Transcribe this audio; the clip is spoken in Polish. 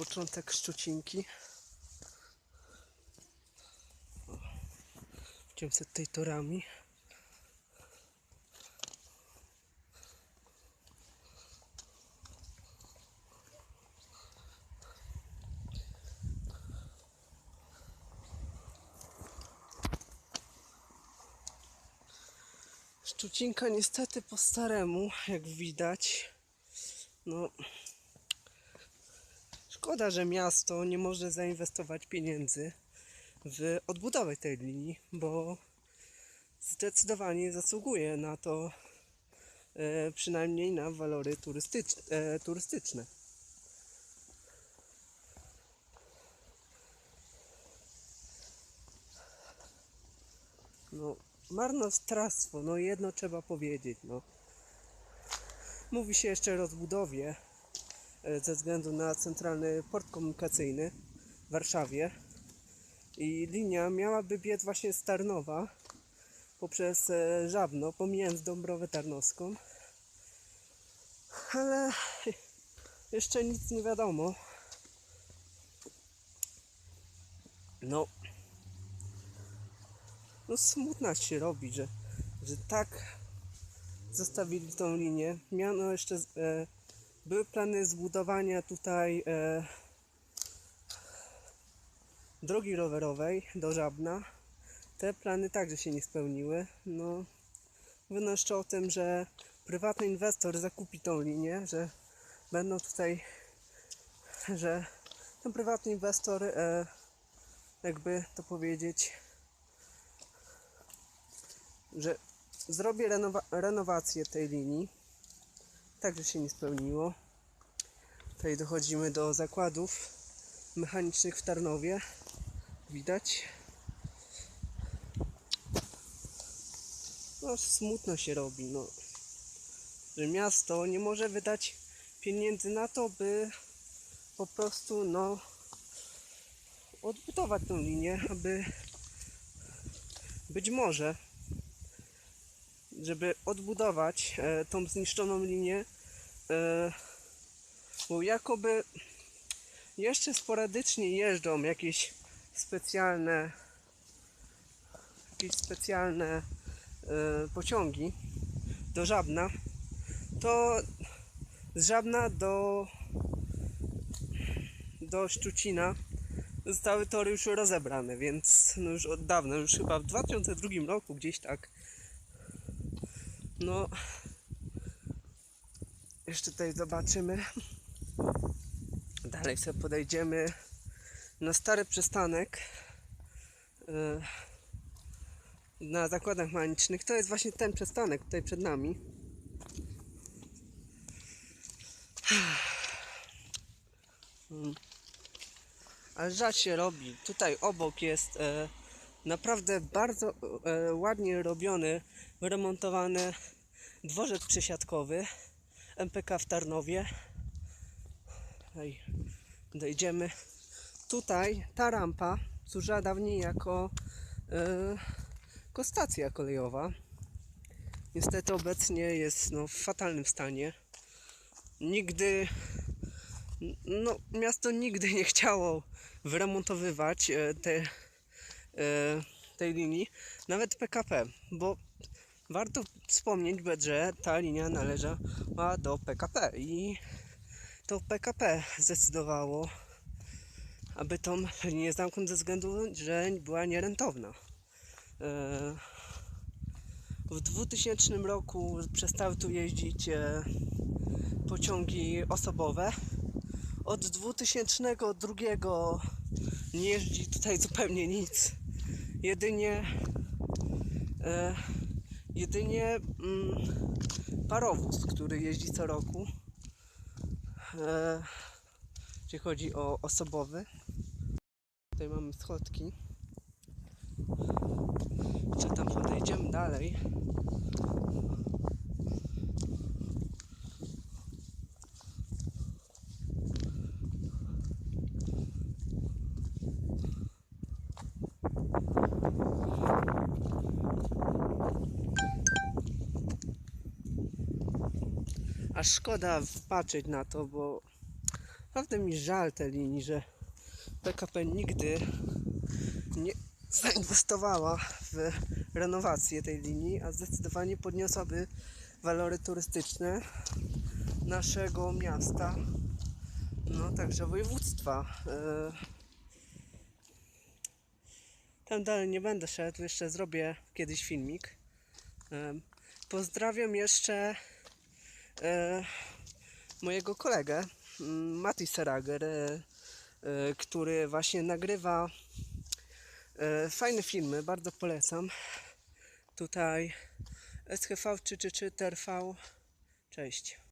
początek szczucinki. Idziemy sobie tutaj torami. Szczucinka niestety po staremu, jak widać. No, szkoda, że miasto nie może zainwestować pieniędzy w odbudowę tej linii, bo zdecydowanie zasługuje na to, e, przynajmniej na walory turystycz, e, turystyczne. No, marnotrawstwo, no jedno trzeba powiedzieć, no. Mówi się jeszcze o rozbudowie ze względu na centralny port komunikacyjny w Warszawie i linia miałaby biec właśnie z Tarnowa poprzez e, Żabno, pomijając Dąbrowę Tarnowską, ale jeszcze nic nie wiadomo. No, no smutna się robi, że, że tak zostawili tą linię. Miano jeszcze, e, były plany zbudowania tutaj e, drogi rowerowej do Żabna. Te plany także się nie spełniły. No, mówiono jeszcze o tym, że prywatny inwestor zakupi tą linię, że będą tutaj, że ten prywatny inwestor, e, jakby to powiedzieć, że zrobię renowa- renowację tej linii. Także się nie spełniło. Tutaj dochodzimy do zakładów mechanicznych w Tarnowie. Widać. No smutno się robi, no. Że miasto nie może wydać pieniędzy na to, by po prostu, no, odbudować tą linię, aby być może żeby odbudować e, tą zniszczoną linię, e, bo jakoby jeszcze sporadycznie jeżdżą jakieś specjalne jakieś specjalne e, pociągi do Żabna, to z Żabna do do Szczucina zostały tory już rozebrane, więc no już od dawna, już chyba w 2002 roku gdzieś tak no. Jeszcze tutaj zobaczymy. Dalej sobie podejdziemy na stary przystanek e, na zakładach mechanicznych. To jest właśnie ten przystanek tutaj przed nami. Mm. Ale żal się robi. Tutaj obok jest e, naprawdę bardzo e, ładnie robiony, wyremontowany dworzec przesiadkowy MPK w Tarnowie. Tutaj dojdziemy. Tutaj ta rampa służyła dawniej jako, e, jako stacja kolejowa. Niestety obecnie jest no, w fatalnym stanie. Nigdy, no, miasto nigdy nie chciało wyremontowywać e, te, tej linii, nawet PKP, bo warto wspomnieć, że ta linia należała do PKP i to PKP zdecydowało, aby tą linię zamknąć ze względu, że była nierentowna. E, W 2000 roku przestały tu jeździć e, pociągi osobowe. Od 2002 nie jeździ tutaj zupełnie nic. Jedynie e, jedynie mm, parowóz, który jeździ co roku. E, jeśli chodzi o osobowy. Tutaj mamy schodki. Jeszcze tam podejdziemy dalej. Aż szkoda patrzeć na to, bo Naprawdę mi żal tej linii, że PKP nigdy nie zainwestowała w renowację tej linii, a zdecydowanie podniosłaby walory turystyczne naszego miasta, no także województwa. E, Tam dalej nie będę szedł, jeszcze zrobię kiedyś filmik. Em, Pozdrawiam jeszcze e, mojego kolegę, mm, Mati Serager, e, e, który właśnie nagrywa e, fajne filmy, bardzo polecam. Tutaj SHV 333 TRV. Cześć.